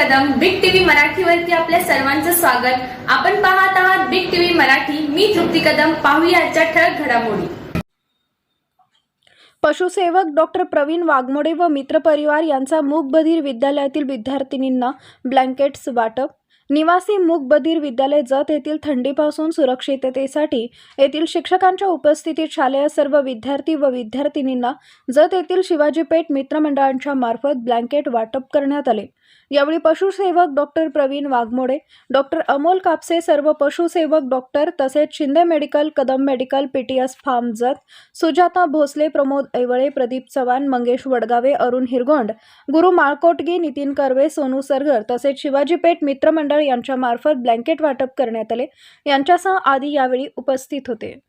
मराठीवरती आपल्या सर्वांचं स्वागत. आपण पाहत आहात बिग टीव्ही मराठी. मी तृप्ती कदम. पाहूया आजच्या ठळक घडामोडी. पशुसेवक डॉक्टर प्रवीण वाघमोडे व मित्रपरिवार यांचा मूकबधीर विद्यालयातील विद्यार्थिनींना ब्लँकेट्स वाटप. निवासी मूकबधीर विद्यालय जत येथील थंडीपासून सुरक्षिततेसाठी येथील शिक्षकांच्या उपस्थितीत शालेय सर्व विद्यार्थी व विद्यार्थिनींना जत येथील शिवाजीपेठ मित्रमंडळांच्या मार्फत ब्लँकेट वाटप करण्यात आले. यावेळी पशुसेवक डॉक्टर प्रवीण वाघमोडे डॉक्टर अमोल कापसे सर्व पशुसेवक डॉक्टर तसेच Shinde medical Kadam medical PTS farm Jat Sujata Bhosale Pramod Aiwale Pradeep Chavan Mangesh Wadgave Arun Hirgond Guru Malkotgi Nitin Karve Sonu Sargar तसेच शिवाजीपेठ मित्रमंडळ यांच्यामार्फत ब्लँकेट वाटप करण्यात आले. यांच्यासह आदी यावेळी उपस्थित होते.